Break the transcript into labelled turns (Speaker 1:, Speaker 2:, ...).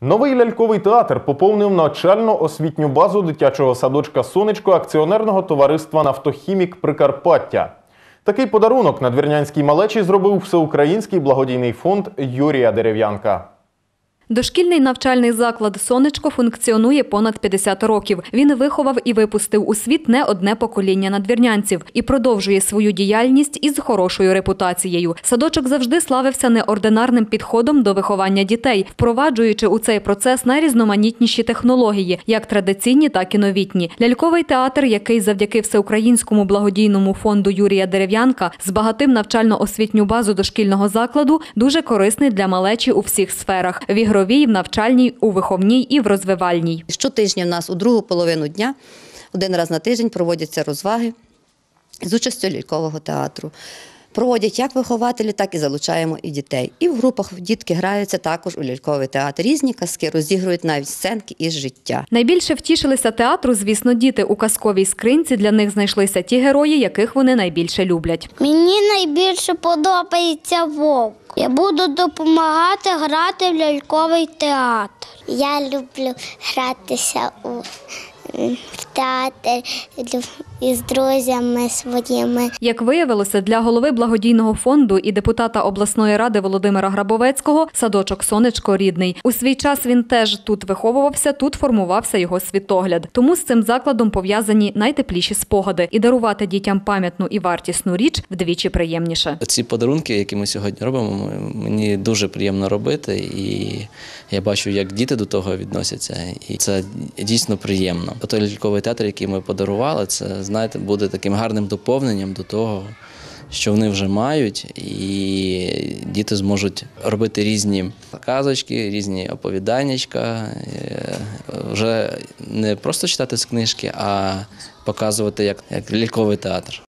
Speaker 1: Новий ляльковий театр поповнив навчально-освітню базу дитячого садочка Сонечко акціонерного товариства Нафтохімік Прикарпаття. Такий подарунок надвірнянській малечі зробив всеукраїнський благодійний фонд Юрія Дерев'янка.
Speaker 2: Дошкільний навчальний заклад Сонечко функціонує понад 50 років. Він виховав і випустив у світ не одне покоління надвірнянців і продовжує свою діяльність із хорошою репутацією. Садочок завжди славився неординарним підходом до виховання дітей, впроваджуючи у цей процес найрізноманітніші технології, як традиційні, так і новітні. Ляльковий театр, який завдяки всеукраїнському благодійному фонду Юрія Дерев'янка збагатив навчально-освітню базу дошкільного закладу, дуже корисний для малечі у всіх сферах: в ігровій, в навчальній, у виховній і в розвивальній.
Speaker 3: Щотижня в нас у другу половину дня, один раз на тиждень проводяться розваги з участю лялькового театру. Проводять як вихователі, так і залучаємо і дітей. І в групах дітки граються також у ляльковий театр. Різні казки розігрують навіть сценки із життя.
Speaker 2: Найбільше втішилися театру, звісно, діти у казковій скринці. Для них знайшлися ті герої, яких вони найбільше люблять.
Speaker 4: Мені найбільше подобається вовк. Я буду допомагати грати в ляльковий театр. Я люблю гратися у в театр із друзями своїми.
Speaker 2: Як виявилося, для голови благодійного фонду і депутата обласної ради Володимира Грабовецького садочок Сонечко рідний. У свій час він теж тут виховувався, тут формувався його світогляд. Тому з цим закладом пов'язані найтепліші спогади, і дарувати дітям пам'ятну і вартісну річ вдвічі приємніше.
Speaker 5: Ці подарунки, які ми сьогодні робимо, мені дуже приємно робити, і я бачу, як діти до того відносяться, і це дійсно приємно. Той театр, який ми подарували, це знаєте, буде таким гарним доповненням до того, що вони вже мають, і діти зможуть робити різні казочки, різні оповіданнячка, е, вже не просто читати з книжки, а показувати як, як ліковий театр.